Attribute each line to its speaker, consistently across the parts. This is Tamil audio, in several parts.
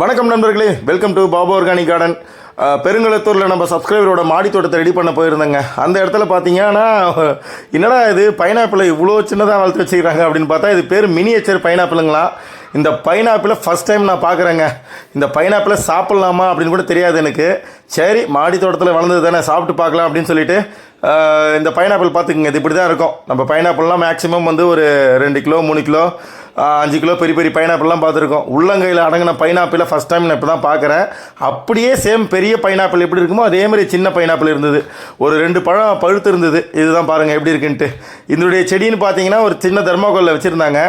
Speaker 1: வணக்கம் நண்பர்களே. Welcome to Baba organic garden பெருங்குளத்தூரில் நம்ம சப்ஸ்கிரைபரோட மாடி தோட்டத்தை ரெடி பண்ண போயிருந்தேங்க. அந்த இடத்துல பார்த்தீங்கன்னா என்னடா இது பைனாப்பிளை இவ்வளோ சின்னதாக வளர்த்து வச்சுக்கிறாங்க அப்படின்னு பார்த்தா இது பேர் மினியேச்சர் பைனாப்பிளுங்களா இந்த பைனாப்பிளை ஃபஸ்ட் டைம் நான் பார்க்குறேங்க இந்த பைனாப்பிளை சாப்பிட்லாமா அப்படின்னு கூட தெரியாது எனக்கு. சரி மாடி தோட்டத்தில் வளர்ந்தது தானே சாப்பிட்டு பார்க்கலாம் அப்படின்னு சொல்லிட்டு இந்த பைனாப்பிள் பார்த்துக்குங்க. இது இப்படி தான் இருக்கும். நம்ம பைனாப்பிள்லாம் மேக்ஸிமம் வந்து ஒரு ரெண்டு கிலோ மூணு கிலோ அஞ்சு கிலோ பெரிய பெரிய பைனாப்பிள்லாம் பார்த்துருக்கோம். உள்ளங்கையில் அடங்கின பைனாப்பிளை ஃபஸ்ட் டைம் நான் இப்போ தான் பார்க்குறேன். அப்படியே சேம் பெரிய பைனாப்பிள் எப்படி இருக்குமோ அதே மாதிரி சின்ன பைனாப்பிள் இருந்தது. ஒரு ரெண்டு பழம் பழுத்து இருந்தது. இதுதான் பாருங்கள் எப்படி இருக்குன்ட்டு. இதனுடைய செடின்னு பார்த்தீங்கன்னா ஒரு சின்ன தர்மாக்கோலில் வச்சுருந்தாங்க.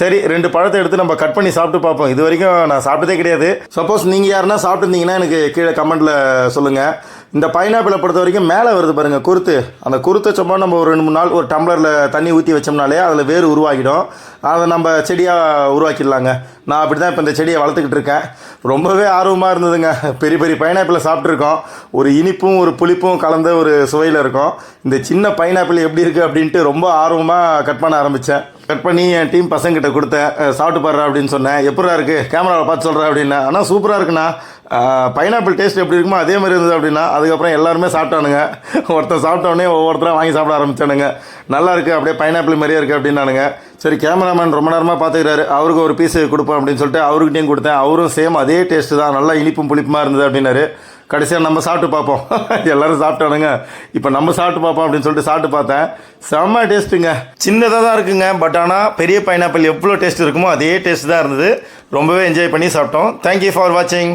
Speaker 1: சரி ரெண்டு பழத்தை எடுத்து நம்ம கட் பண்ணி சாப்பிட்டு பார்ப்போம். இது வரைக்கும் நான் சாப்பிட்டதே கிடையாது. சப்போஸ் நீங்கள் யாருன்னா சாப்பிட்டுருந்தீங்கன்னா எனக்கு கீழே கமெண்ட்டில் சொல்லுங்கள் இந்த பைனாப்பிளை பொறுத்த வரைக்கும் மேலே வருது பாருங்கள் குருத்து. அந்த குருத்தை சும்மா நம்ம ஒரு ரெண்டு மூணு நாள் ஒரு டம்ளரில் தண்ணி ஊற்றி வச்சோம்னாலே அதில் வேறு உருவாகிடும். அதை நம்ம செடியாக உருவாக்கிடலாங்க. நான் அப்படி தான் இப்போ இந்த செடியை வளர்த்துக்கிட்டு இருக்கேன். ரொம்பவே ஆர்வமாக இருந்ததுங்க. பெரிய பெரிய பைனாப்பிளை சாப்பிட்ருக்கோம் ஒரு இனிப்பும் ஒரு புளிப்பும் கலந்த ஒரு சுவையில் இருக்கும். இந்த சின்ன பைனாப்பிள் எப்படி இருக்குது அப்படின்ட்டு ரொம்ப ஆர்வமாக கட் பண்ண ஆரம்பித்தேன் கட் பண்ணி என் டீம் பசங்கிட்ட கொடுத்தேன். சாப்பிட்டு பாடுறா அப்படின்னு சொன்னேன். எப்படா இருக்குது கேமராவில் பார்த்து சொல்கிறேன் அப்படின்னா. ஆனால் சூப்பராக இருக்குண்ணா. பைனாப்பிள் டேஸ்ட் எப்படி இருக்குமோ அதே மாதிரி இருந்தது அப்படின்னா அதுக்கப்புறம் எல்லாருமே சாப்பிட்டானுங்க. ஒருத்தர் சாப்பிட்டோடனே ஒவ்வொருத்தராக வாங்கி சாப்பிட ஆரம்பிச்சானுங்க. நல்லா இருக்குது அப்படியே பைனாப்பிள் மாதிரியே இருக்குது அப்படின்னானுங்க. சரி கேமராமேன் ரொம்ப நேரமாக பார்த்துக்கிறாரு. அவருக்கு ஒரு பீஸ் கொடுப்போம் அப்படின்னு சொல்லிட்டு அவர்கிட்டையும் கொடுத்தேன். அவரும் சேம் அதே டேஸ்ட்டு தான். நல்லா இனிப்பும் புளிப்புமா இருந்தது அப்படின்னாரு. கடைசியாக நம்ம சாப்பிட்டு பார்ப்போம். எல்லோரும் சாப்பிட்டானுங்க. இப்போ நம்ம சாப்பிட்டு பார்ப்போம் அப்படின்னு சொல்லிட்டு சாப்பிட்டு பார்த்தேன். செம்ம டேஸ்ட்டுங்க சின்னதாக தான் இருக்குங்க. பட் ஆனால் பெரிய பைனாப்பிள் எவ்வளோ டேஸ்ட் இருக்குமோ அதே டேஸ்ட் தான் இருந்தது. ரொம்பவே என்ஜாய் பண்ணி சாப்பிட்டோம். தேங்க்யூ ஃபார் வாட்சிங்